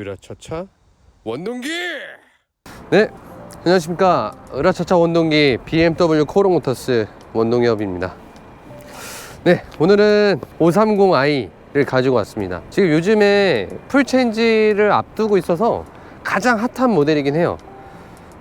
으라차차 원동기 네, 안녕하십니까. 으라차차 원동기 BMW 코롱모터스 원동기업입니다. 네, 오늘은 530i를 가지고 왔습니다. 지금 요즘에 풀체인지를 앞두고 있어서 가장 핫한 모델이긴 해요.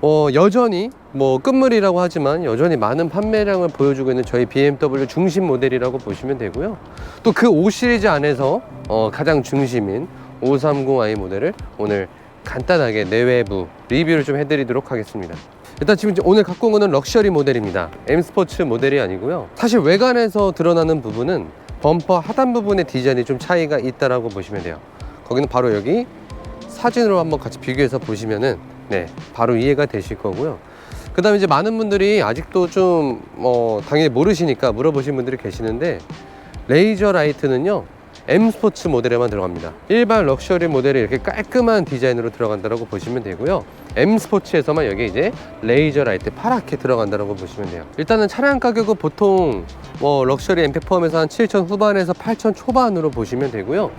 어, 여전히 뭐 끝물이라고 하지만 여전히 많은 판매량을 보여주고 있는 저희 BMW 중심 모델이라고 보시면 되고요. 또 그 5 시리즈 안에서 어, 가장 중심인 530i 모델을 오늘 간단하게 내외부 리뷰를 좀 해드리도록 하겠습니다. 일단 지금 오늘 갖고 온 거는 럭셔리 모델입니다. M 스포츠 모델이 아니고요. 사실 외관에서 드러나는 부분은 범퍼 하단 부분의 디자인이 좀 차이가 있다라고 보시면 돼요. 거기는 바로 여기 사진으로 한번 같이 비교해서 보시면은 네 바로 이해가 되실 거고요. 그 다음에 이제 많은 분들이 아직도 좀뭐 당연히 모르시니까 물어보신 분들이 계시는데 레이저 라이트는요 M 스포츠 모델에만 들어갑니다. 일반 럭셔리 모델이 이렇게 깔끔한 디자인으로 들어간다고 보시면 되고요. M 스포츠에서만 여기 이제 레이저 라이트 파랗게 들어간다고 보시면 돼요. 일단은 차량 가격은 보통 뭐 럭셔리 엠팩 포함해서 한 7천 후반에서 8천 초반으로 보시면 되고요.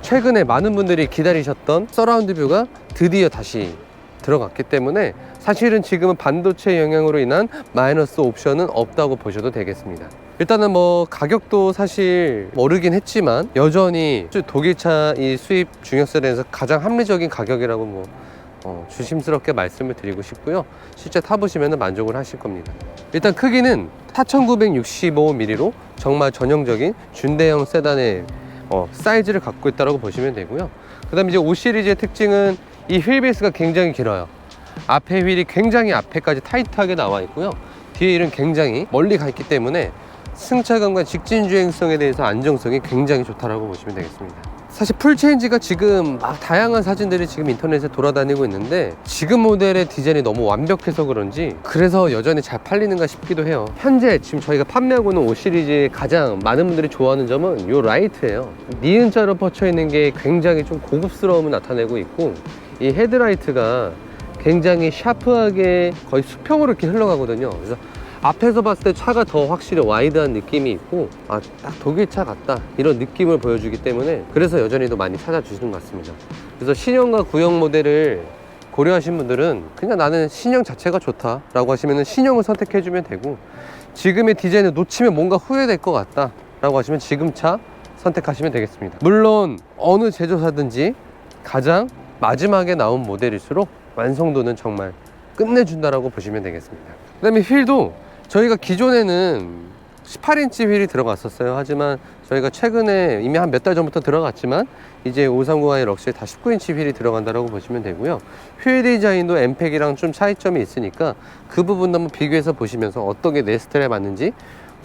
최근에 많은 분들이 기다리셨던 서라운드 뷰가 드디어 다시 들어갔기 때문에 사실은 지금은 반도체 영향으로 인한 마이너스 옵션은 없다고 보셔도 되겠습니다. 일단은 뭐 가격도 사실 오르긴 했지만 여전히 독일차 이 수입 중역세대에서 가장 합리적인 가격이라고 뭐 어, 조심스럽게 말씀을 드리고 싶고요. 실제 타보시면 만족을 하실 겁니다. 일단 크기는 4965mm로 정말 전형적인 준대형 세단의 어, 사이즈를 갖고 있다고 보시면 되고요. 그 다음에 이제 5 시리즈의 특징은 이 휠베이스가 굉장히 길어요. 앞에 휠이 굉장히 앞에까지 타이트하게 나와 있고요. 뒤에 휠은 굉장히 멀리 가 있기 때문에 승차감과 직진 주행성에 대해서 안정성이 굉장히 좋다라고 보시면 되겠습니다. 사실 풀체인지가 지금 막 다양한 사진들이 지금 인터넷에 돌아다니고 있는데 지금 모델의 디자인이 너무 완벽해서 그런지 그래서 여전히 잘 팔리는가 싶기도 해요. 현재 지금 저희가 판매하고 있는 5 시리즈의 가장 많은 분들이 좋아하는 점은 이 라이트예요. 니은자로 뻗쳐 있는 게 굉장히 좀 고급스러움을 나타내고 있고 이 헤드라이트가 굉장히 샤프하게 거의 수평으로 이렇게 흘러가거든요. 그래서 앞에서 봤을 때 차가 더 확실히 와이드한 느낌이 있고 아 딱 독일차 같다 이런 느낌을 보여주기 때문에 그래서 여전히도 많이 찾아주시는 것 같습니다. 그래서 신형과 구형 모델을 고려하신 분들은 그냥 나는 신형 자체가 좋다 라고 하시면 신형을 선택해 주면 되고 지금의 디자인을 놓치면 뭔가 후회될 것 같다 라고 하시면 지금 차 선택하시면 되겠습니다. 물론 어느 제조사든지 가장 마지막에 나온 모델일수록 완성도는 정말 끝내준다라고 보시면 되겠습니다. 그 다음에 휠도 저희가 기존에는 18인치 휠이 들어갔었어요. 하지만 저희가 최근에 이미 한 몇 달 전부터 들어갔지만 이제 530i 럭시에 다 19인치 휠이 들어간다고 보시면 되고요. 휠 디자인도 엠팩이랑 좀 차이점이 있으니까 그 부분도 한번 비교해서 보시면서 어떤 게 내 스타일에 맞는지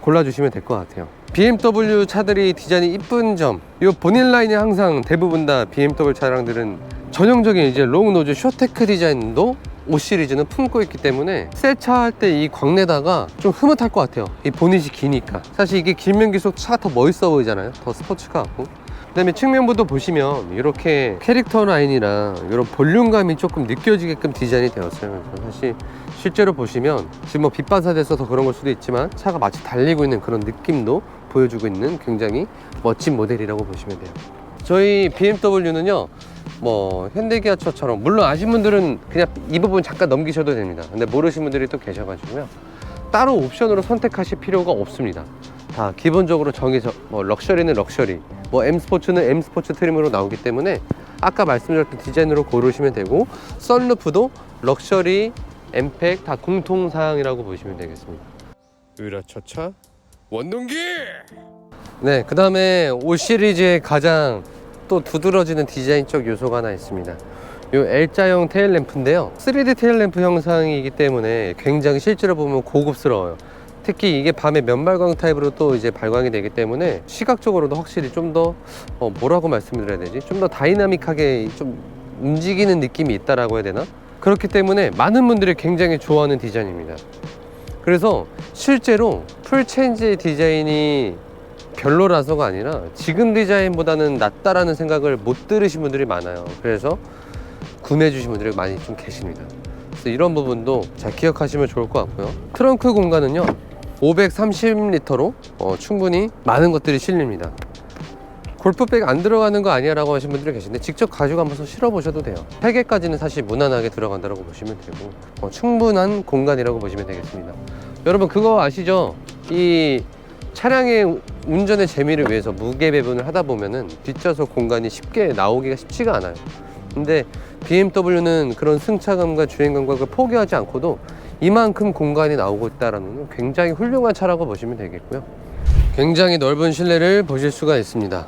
골라주시면 될 것 같아요. BMW 차들이 디자인이 이쁜 점, 이 본인 라인이 항상 대부분 다 BMW 차량들은 전형적인 이제 롱 노즈 쇼테크 디자인도 5 시리즈는 품고 있기 때문에 새차할 때 이 광내다가 좀 흐뭇할 것 같아요. 이 보닛이 기니까. 사실 이게 길면 길수록 차가 더 멋있어 보이잖아요. 더 스포츠카 같고. 그 다음에 측면부도 보시면 이렇게 캐릭터 라인이랑 이런 볼륨감이 조금 느껴지게끔 디자인이 되었어요. 사실 실제로 보시면 지금 뭐 빛반사돼서 더 그런 걸 수도 있지만 차가 마치 달리고 있는 그런 느낌도 보여주고 있는 굉장히 멋진 모델이라고 보시면 돼요. 저희 BMW는요, 뭐 현대기아차처럼 물론 아신 분들은 그냥 이 부분 잠깐 넘기셔도 됩니다. 근데 모르신 분들이 또 계셔가지고요. 따로 옵션으로 선택하실 필요가 없습니다. 다 기본적으로 정해져 뭐 럭셔리는 럭셔리, 뭐 M 스포츠는 M 스포츠 트림으로 나오기 때문에 아까 말씀드렸던 디자인으로 고르시면 되고 썬루프도 럭셔리, 엠팩 다 공통 사항이라고 보시면 되겠습니다. 으라차차 원동기 네, 그 다음에 5 시리즈의 가장 또 두드러지는 디자인적 요소가 하나 있습니다. 이 L자형 테일 램프인데요. 3D 테일 램프 형상이기 때문에 굉장히 실제로 보면 고급스러워요. 특히 이게 밤에 면발광 타입으로 또 이제 발광이 되기 때문에 시각적으로도 확실히 좀더 어, 뭐라고 말씀드려야 되지? 좀 더 다이나믹하게 좀 움직이는 느낌이 있다라고 해야 되나? 그렇기 때문에 많은 분들이 굉장히 좋아하는 디자인입니다. 그래서 실제로 풀체인지 디자인이 별로라서가 아니라 지금 디자인보다는 낫다라는 생각을 못 들으신 분들이 많아요. 그래서 구매해 주신 분들이 많이 좀 계십니다. 그래서 이런 부분도 잘 기억하시면 좋을 것 같고요. 트렁크 공간은요. 530리터로 어, 충분히 많은 것들이 실립니다. 골프백 안 들어가는 거 아니야 라고 하신 분들이 계신데 직접 가지고 한번 실어 보셔도 돼요 3개까지는 사실 무난하게 들어간다고 보시면 되고 어, 충분한 공간이라고 보시면 되겠습니다 여러분 그거 아시죠? 이 차량의 운전의 재미를 위해서 무게 배분을 하다 보면은 뒷좌석 공간이 쉽게 나오기가 쉽지가 않아요. 근데 BMW는 그런 승차감과 주행 감각을 포기하지 않고도 이만큼 공간이 나오고 있다는 건 굉장히 훌륭한 차라고 보시면 되겠고요. 굉장히 넓은 실내를 보실 수가 있습니다.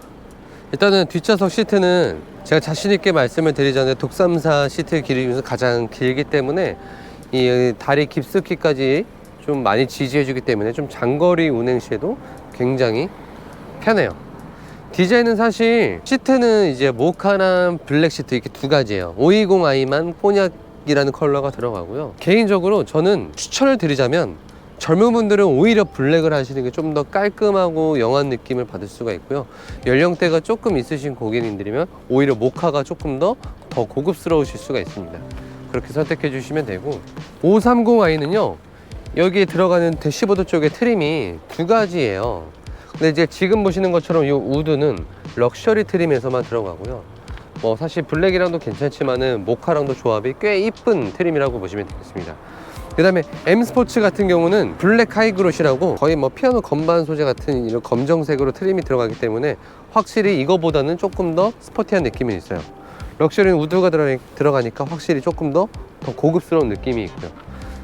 일단은 뒷좌석 시트는 제가 자신 있게 말씀을 드리자면 독삼사 시트 길이 중에서 가장 길기 때문에 이 다리 깊숙이까지 좀 많이 지지해주기 때문에 좀 장거리 운행 시에도 굉장히 편해요. 디자인은 사실 시트는 이제 모카랑 블랙 시트 이렇게 두 가지예요. 520i만 꼬냑이라는 컬러가 들어가고요. 개인적으로 저는 추천을 드리자면 젊은 분들은 오히려 블랙을 하시는 게 좀 더 깔끔하고 영한 느낌을 받을 수가 있고요. 연령대가 조금 있으신 고객님들이면 오히려 모카가 조금 더 더 고급스러우실 수가 있습니다. 그렇게 선택해 주시면 되고 530i는요. 여기에 들어가는 대시보드 쪽에 트림이 두 가지예요. 근데 이제 지금 보시는 것처럼 이 우드는 럭셔리 트림에서만 들어가고요. 뭐 사실 블랙이랑도 괜찮지만은 모카랑도 조합이 꽤 이쁜 트림이라고 보시면 되겠습니다. 그 다음에 M 스포츠 같은 경우는 블랙 하이그롯이라고 거의 뭐 피아노 건반 소재 같은 이런 검정색으로 트림이 들어가기 때문에 확실히 이거보다는 조금 더 스포티한 느낌이 있어요. 럭셔리는 우드가 들어가- 들어가니까 확실히 조금 더, 더 고급스러운 느낌이 있고요.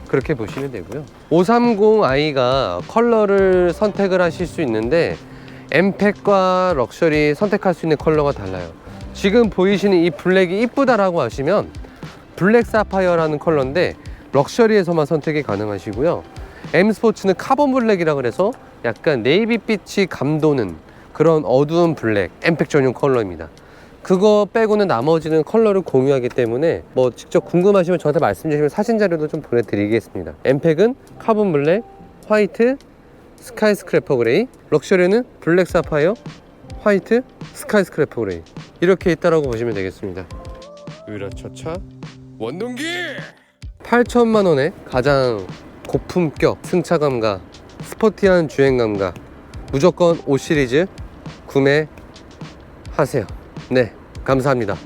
그렇게 보시면 되고요. 530i가 컬러를 선택을 하실 수 있는데 엠팩과 럭셔리 선택할 수 있는 컬러가 달라요. 지금 보이시는 이 블랙이 이쁘다라고 하시면 블랙 사파이어라는 컬러인데 럭셔리에서만 선택이 가능하시고요. M 스포츠는 카본 블랙이라 그래서 약간 네이비빛이 감도는 그런 어두운 블랙 엠팩 전용 컬러입니다. 그거 빼고는 나머지는 컬러를 공유하기 때문에 뭐 직접 궁금하시면 저한테 말씀 주시면 사진 자료도 좀 보내드리겠습니다. 엠팩은 카본 블랙, 화이트, 스카이 스크래퍼 그레이, 럭셔리는 블랙 사파이어, 화이트, 스카이 스크래퍼 그레이 이렇게 있다라고 보시면 되겠습니다. 으라차차 원동기 8천만 원에 가장 고품격 승차감과 스포티한 주행감과 무조건 5 시리즈 구매하세요. 네, 감사합니다.